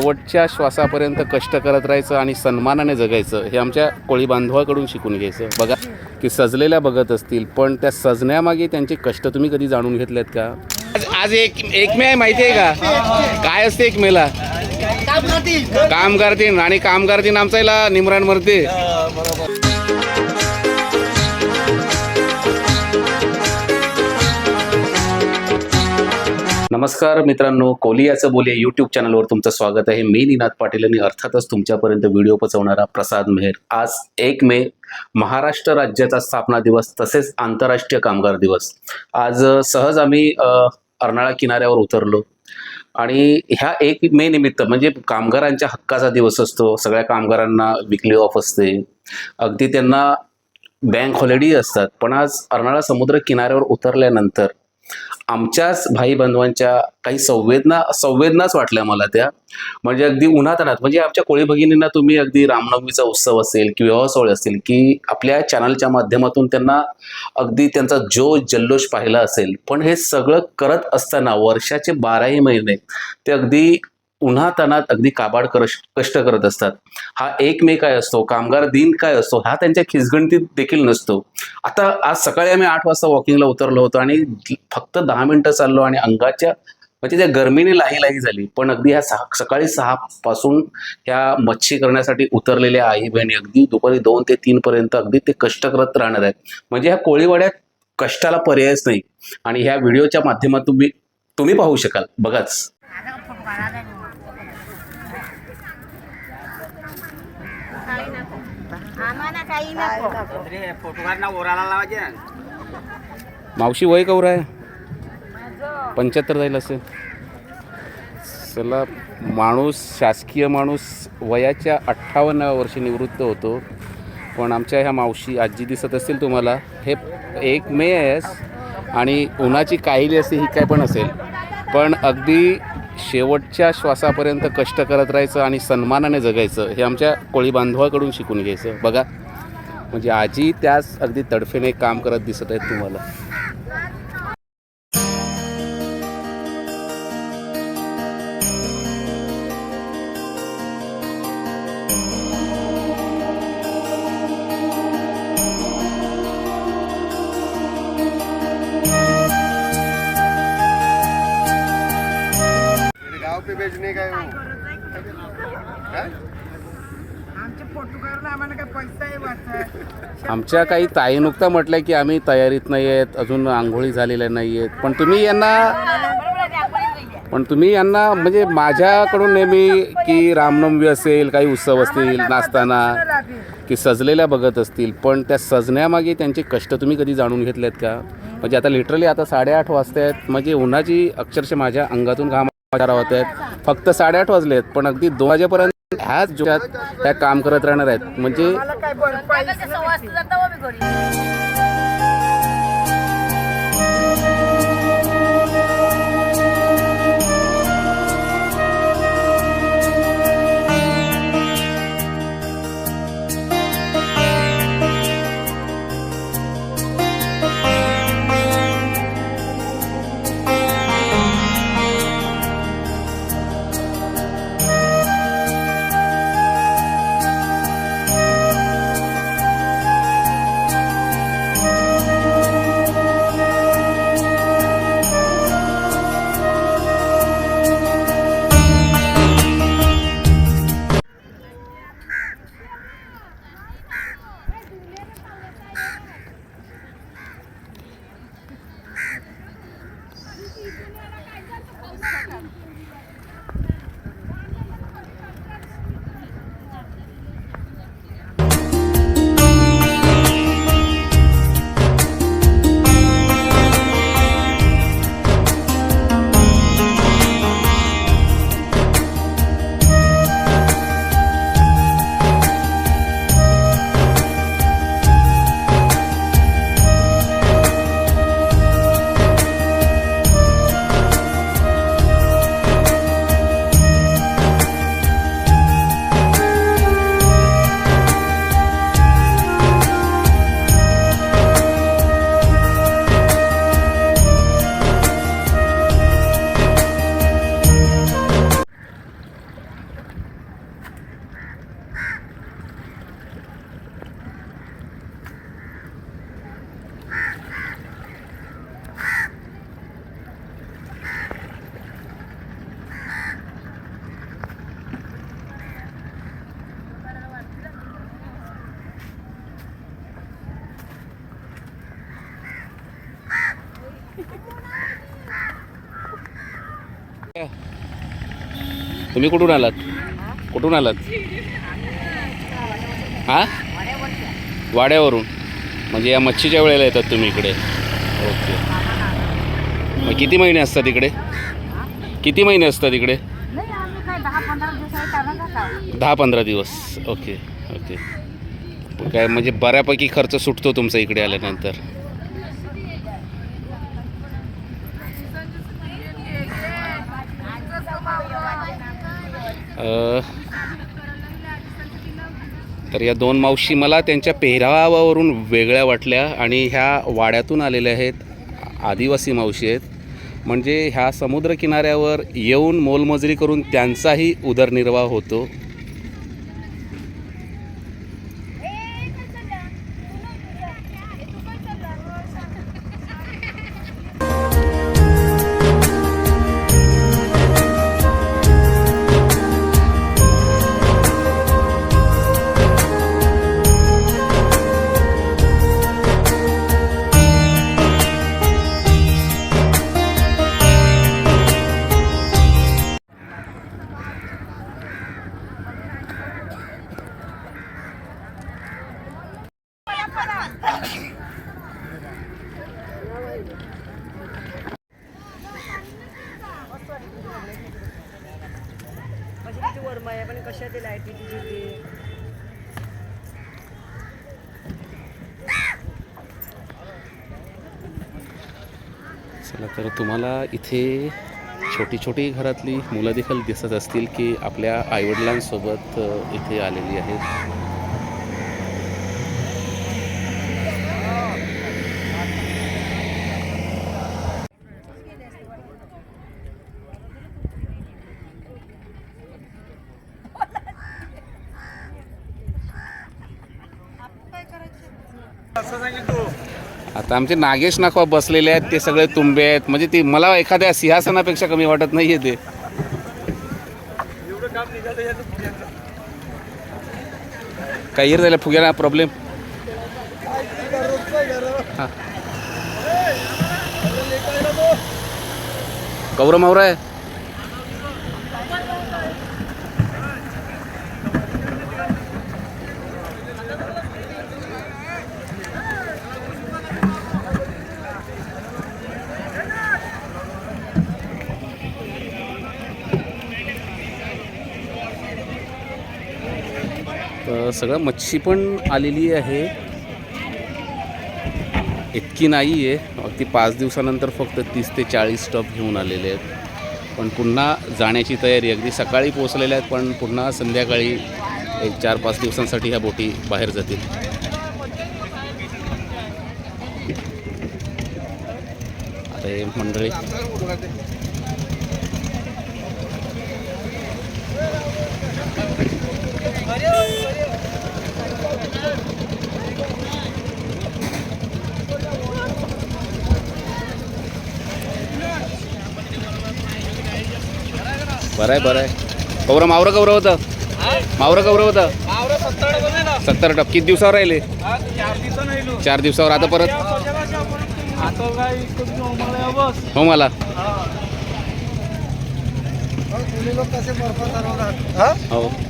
शेवटच्या श्वासापर्यंत कष्ट करत राहायचं आणि सन्मानाने जगायचं हे आमच्या कोळी बांधवाकडून शिकून घ्यायचं. बघा की सजलेल्या बघत असतील पण त्या सजण्यामागे त्यांचे कष्ट तुम्ही कधी जाणून घेतलेत का? आज आज एक एक मे आहे माहिती आहे का? काय असते एक मेला काम करतील. आणि काम करतील आमचा याला निमरान मरते. नमस्कार मित्रांनो कोलियाचं बोले यूट्यूब चॅनलवर तुमचं स्वागत आहे. मी निनाद पाटील आणि अर्थातच तुमच्यापर्यंत व्हिडिओ पोचवणारा प्रसाद मेहर. आज एक मे महाराष्ट्र राज्याचा स्थापना दिवस तसेच आंतरराष्ट्रीय कामगार दिवस. आज सहज आम्ही अर्नाळा किनाऱ्यावर उतरलो. आणि ह्या एक मे निमित्त म्हणजे कामगारांच्या हक्काचा दिवस असतो. सगळ्या कामगारांना विकली ऑफ असते. अगदी त्यांना बँक हॉलिडे असतात. पण आज अर्नाळा समुद्र किनाऱ्यावर उतरल्यानंतर आमच्याच भाई बंधवांच्या काही संवेदना संवेदनाच वाटल्या मला त्या. म्हणजे अगदी उन्हातानात म्हणजे आमच्या कोळी भगिनींना तुम्ही अगदी रामनवमीचा उत्सव असेल किंवा विवाह सोहळे असतील की आपल्या चॅनलच्या माध्यमातून त्यांना अगदी त्यांचा जो जल्लोष पाहिला असेल. पण हे सगळं करत असताना वर्षाचे बाराही महिने ते अगदी उन्हातानात अगदी काबाड कष्ट करत असतात. हा एक मे काय असतो? कामगार दिन काय असतो? हा त्यांच्या खिसगणतीत देखील नसतो. आता आज सकाळी आम्ही आठ वाजता वॉकिंगला उतरलो होतो आणि फक्त दहा मिनिटं चाललो आणि अंगाच्या म्हणजे त्या गरमीने लाही लाही झाली पण अगदी ह्या सहा सकाळी सहा पासून ह्या मच्छी करण्यासाठी उतरलेल्या आई बहिणी अगदी दुपारी दोन ते तीन पर्यंत अगदी ते कष्ट करत राहणार आहेत. म्हणजे ह्या कोळीवाड्यात कष्टाला पर्यायच नाही. आणि ह्या व्हिडिओच्या माध्यमातून तुम्ही तुम्ही पाहू शकाल. बघाच. आम्हाला काही नको. मावशी वय कवर आहे? पंच्याहत्तर जाईल असेल चला माणूस शासकीय माणूस वयाच्या अठ्ठावन्न वर्षी निवृत्त होतो. पण आमच्या ह्या मावशी आजी दिसत असतील तुम्हाला. हे एक मे आहेस. आणि उन्हाची काहिली असते ही काय पण असेल. पण अगदी शेवटच्या श्वासापर्यंत कष्ट करत राहायचं आणि सन्मानाने जगायचं हे आमच्या कोळी बांधवाकडून शिकून घ्यायचं. बघा म्हणजे आजी त्याच अगदी तडफेने काम करत दिसत आहेत तुम्हाला. है? काय आमच्या काही ताई नुकता म्हटलं की आम्ही तयारीत नाही आहेत अजून आंघोळी झालेल्या नाही आहेत. पण तुम्ही यांना पण तुम्ही यांना म्हणजे माझ्याकडून नेहमी की रामनवमी असेल काही उत्सव असतील नाचताना की सजलेल्या बघत असतील. पण त्या सजण्यामागे त्यांचे कष्ट तुम्ही कधी जाणून घेतलेत का? म्हणजे आता लिटरली आता साडेआठ वाजता आहेत म्हणजे उन्हाची अक्षरशः माझ्या अंगातून घाम होत आहेत. फक्त साडेआठ वाजले आहेत पण अगदी दोन वाजेपर्यंत ह्याच जोरात त्या काम करत राहणार आहेत. म्हणजे तुम्ही कुठून आलात? कुठून आलात? हां? वाड्यावरून. म्हणजे या मच्छीच्या वेळेला येतात तुम्ही इकडे. ओके. मग किती महिने असतात इकडे? किती महिने असतात इकडे? दहा पंधरा दहा पंधरा दिवस. Okay okay. पण काय म्हणजे बऱ्यापैकी खर्च सुटतो तुमचा इकडे आल्यानंतर. तर या दोन मावशी मला त्यांच्या पेहरावावरून वेगळ्या वाटल्या आणि ह्या वाड्यातून आलेल्या आहेत आदिवासी मावशी आहेत. म्हणजे ह्या समुद्रकिनाऱ्यावर येऊन मोलमजुरी करून त्यांचाही उदरनिर्वाह होतो. चला तर तुम्हाला इथे छोटी छोटी घरातली मुलं देखील दिसत असतील की आपल्या आईवडिलांसोबत इथे आलेली आहेत. असं आता आमचे नागेश नाखवा बसलेले आहेत ते सगळे तुंबे आहेत. म्हणजे ती मला एखाद्या सिंहासनापेक्षा कमी वाटत नाही आहे ते. काही झालं फुग्याला प्रॉब्लेम कौरव मावरा आहे. सगळं मच्छी पण आलेली आहे. इतकी नाही आहे अगदी पाच दिवसानंतर फक्त तीस ते चाळीस टप घेऊन आलेले आहेत. पण पुन्हा जाण्याची तयारी. अगदी सकाळी पोचलेल्या आहेत पण पुन्हा संध्याकाळी एक चार पाच दिवसांसाठी ह्या बोटी बाहेर जातील. अरे हे मंडळी. बरं आहे बरं आहे. कौरव मावरं कौरव होतं. मावरं कौरव होतं. सत्तर टप किती दिवसावर राहिले? चार दिवसावर आता परत? हो. मला हो.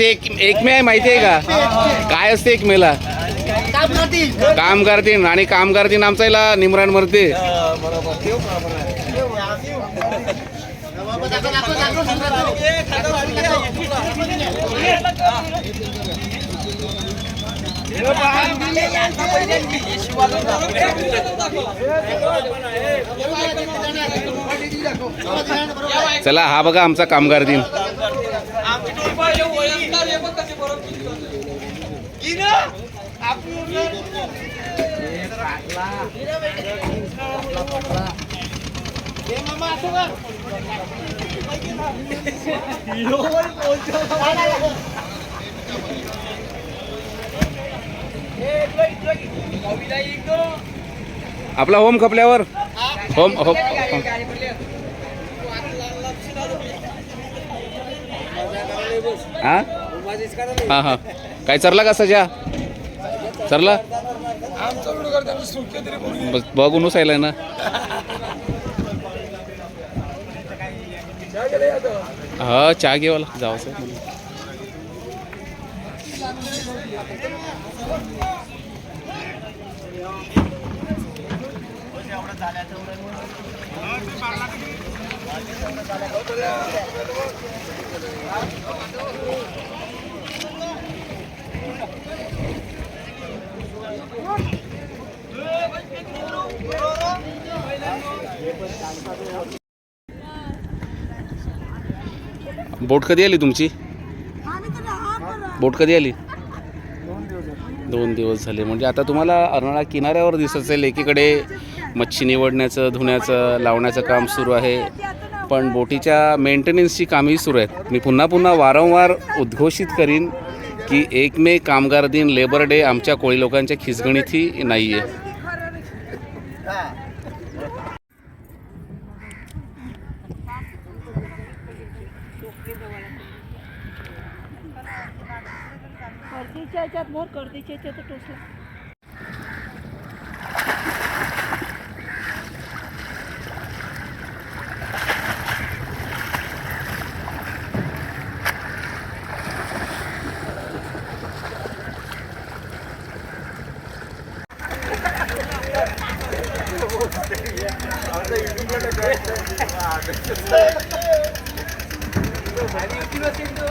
आज एक एक मे आहे माहिती आहे का? काय असते एक मेला? काम करतील आणि काम करतील आमचा याला निमरान मरते. चला हा बघा आमचा कामगार दिन. आपला होम खपल्यावर. Home home. हा? हा हा. काय चरला का सजा? चरला? बस बघून उसायला ना हा चहा घेवाला जाऊ बोट कधी आली तुमची? बोट कधी आली? दोन दिवस झाले. म्हणजे आता तुम्हाला अर्नाळा किनाऱ्यावर दिसत असेल एकीकडे मच्छी निवडण्याचं धुण्याचं लावण्याचं काम सुरू आहे. पण बोटीच्या मेंटेनन्सची कामही सुरू आहेत. मी पुन्हा पुन्हा वारंवार उद्घोषित करीन. की एक मे कामगार दिन लेबर डे आमच्या कोळी लोकांच्या खिचगणीतही नाही आहे याच्यात मोर याच्यात टोचला. 네, 지금도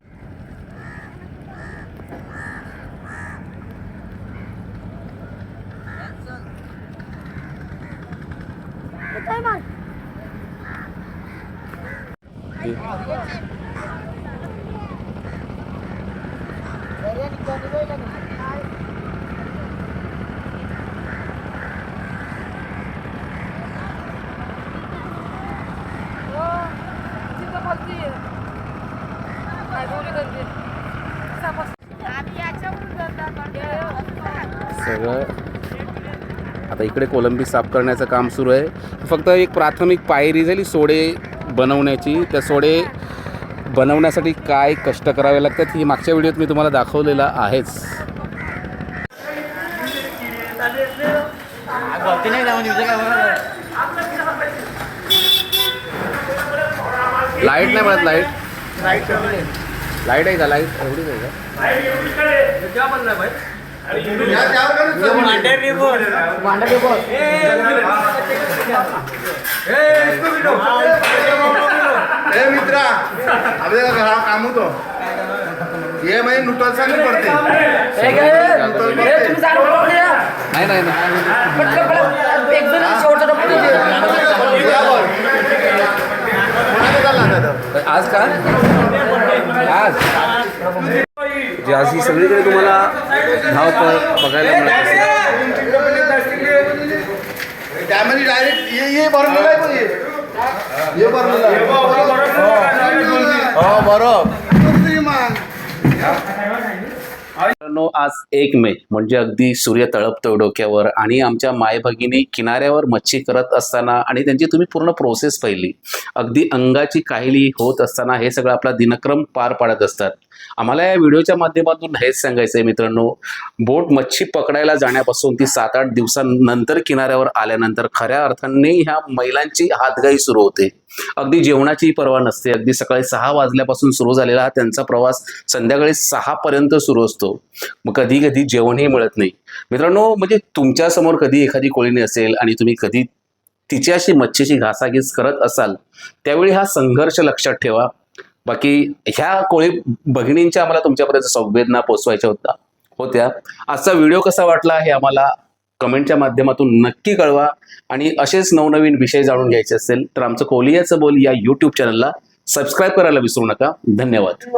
सगळं. आता इकडे कोलंबी साफ करण्याचं काम सुरू आहे. फक्त एक प्राथमिक पायरी झाली सोडे बनवण्याची. त्या सोडे बनवण्यासाठी काय कष्ट करावे लागतात ही मागच्या व्हिडिओत मी तुम्हाला दाखवलेला आहेच. लाइट नाही म्हणत लाइट लाइट. आहे का लाइट. एवढीच आहे का? ए मित्रा आपल्याला घरा काम होतो. म्हणजे नुटल पडते. नाही नाही? आज का? जे आज ही सगळीकडे तुम्हाला धावपळ बघायला मिळत असेल. त्यामध्ये डायरेक्ट ये ये भरलेलं आहे पण ये. ये भरलेलं आहे. हो बरोबर मग. मित्रांनो आज एक मे म्हणजे अगदी सूर्य तळपतो डोक्यावर आणि आमच्या माय भगिनी किनाऱ्यावर मच्छी करत असताना आणि त्यांची तुम्ही पूर्ण प्रोसेस पाहिली. अगदी अंगाची काहिली होत असताना हे सगळं आपला दिनक्रम पार पाडत असतात. आम्हाला या व्हिडिओच्या माध्यमातून हेच सांगायचं आहे मित्रांनो बोट मच्छी पकडायला जाण्यापासून ती सात आठ दिवसांनंतर किनाऱ्यावर आल्यानंतर खऱ्या अर्थाने ह्या महिलांची हातगाई सुरू होते. अगदी जेवणाची पर्वा नसते. अगदी सकाळी सहा वाजल्यापासून सुरू झालेला हा त्यांचा प्रवास संध्याकाळी सहा पर्यंत सुरू असतो. मग कधी कधी जेवणही मिळत नाही. मित्रांनो म्हणजे तुमच्यासमोर कधी एखादी कोळीणी असेल आणि तुम्ही कधी तिच्याशी मच्छीची घासाघीस करत असाल त्यावेळी हा संघर्ष लक्षात ठेवा. बाकी ह्या कोळी भगिनींच्या आम्हाला तुमच्यापर्यंत संवेदना पोचवायच्या होत्या होत्या. आजचा व्हिडिओ कसा वाटला हे आम्हाला कमेंटच्या माध्यमातून नक्की कळवा. आणि असेच नवनवीन विषय जाणून घ्यायचे असेल तर आमचं कोलियाचं बोल या यूट्यूब चॅनलला सबस्क्राईब करायला विसरू नका. धन्यवाद.